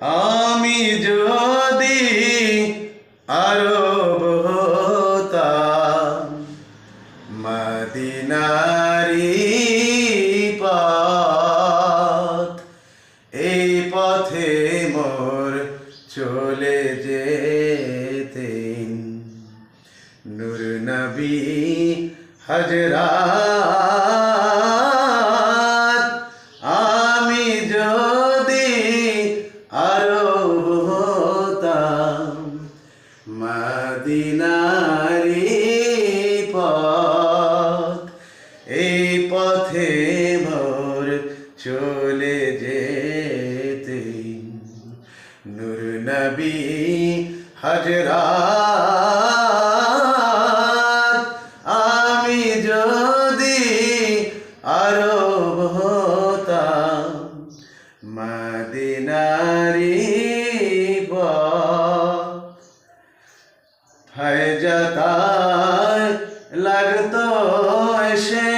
আমি যদি আরও পথ এই পথে চলে নূর নবী হজরাত হতাম মদিনারি পথ এই পথে মোর চলে যেতেন নূর নবী হজরাত আমি যদি আরব হতাম, মদিনারি ফয়জতায় লাগতো এসে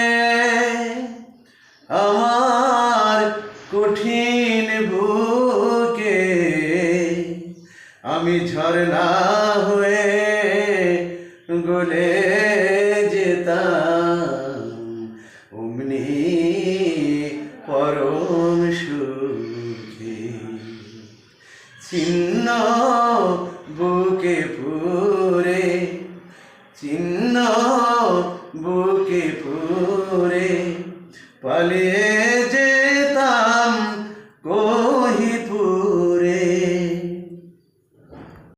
আমার কঠিন বুকে আমি ঝরনা হয়ে গলে যেতাম। অমনি পরম সুখী চিহ্ন বুকে পুরে চিহ্ন বুকে পুরে পালিয়ে